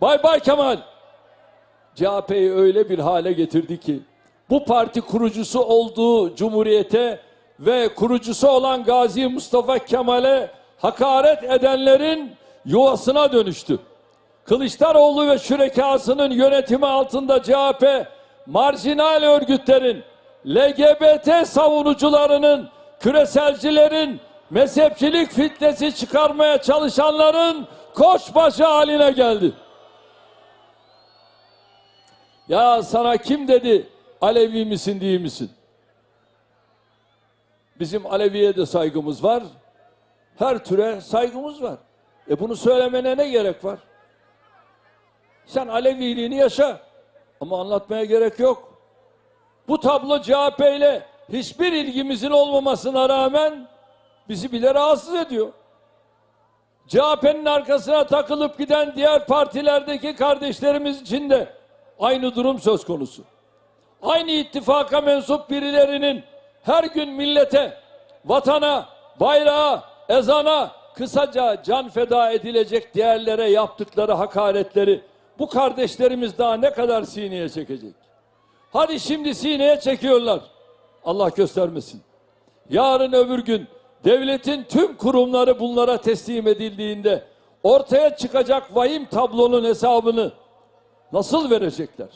Bay Bay Kemal CHP'yi öyle bir hale getirdi ki bu parti kurucusu olduğu cumhuriyete ve kurucusu olan Gazi Mustafa Kemal'e hakaret edenlerin yuvasına dönüştü. Kılıçdaroğlu ve şürekasının yönetimi altında CHP marjinal örgütlerin, LGBT savunucularının, küreselcilerin, mezhepçilik fitnesi çıkarmaya çalışanların koçbaşı haline geldi. Ya sana kim dedi Alevi misin değil misin? Bizim Alevi'ye de saygımız var. Her türe saygımız var. E bunu söylemene ne gerek var? Sen Aleviliğini yaşa. Ama anlatmaya gerek yok. Bu tablo CHP ile hiçbir ilgimizin olmamasına rağmen bizi bile rahatsız ediyor. CHP'nin arkasına takılıp giden diğer partilerdeki kardeşlerimiz için de aynı durum söz konusu. Aynı ittifaka mensup birilerinin her gün millete, vatana, bayrağa, ezana, kısaca can feda edilecek değerlere yaptıkları hakaretleri bu kardeşlerimiz daha ne kadar sineye çekecek? Hadi şimdi sineye çekiyorlar. Allah göstermesin. Yarın öbür gün devletin tüm kurumları bunlara teslim edildiğinde ortaya çıkacak vahim tablonun hesabını nasıl verecekler?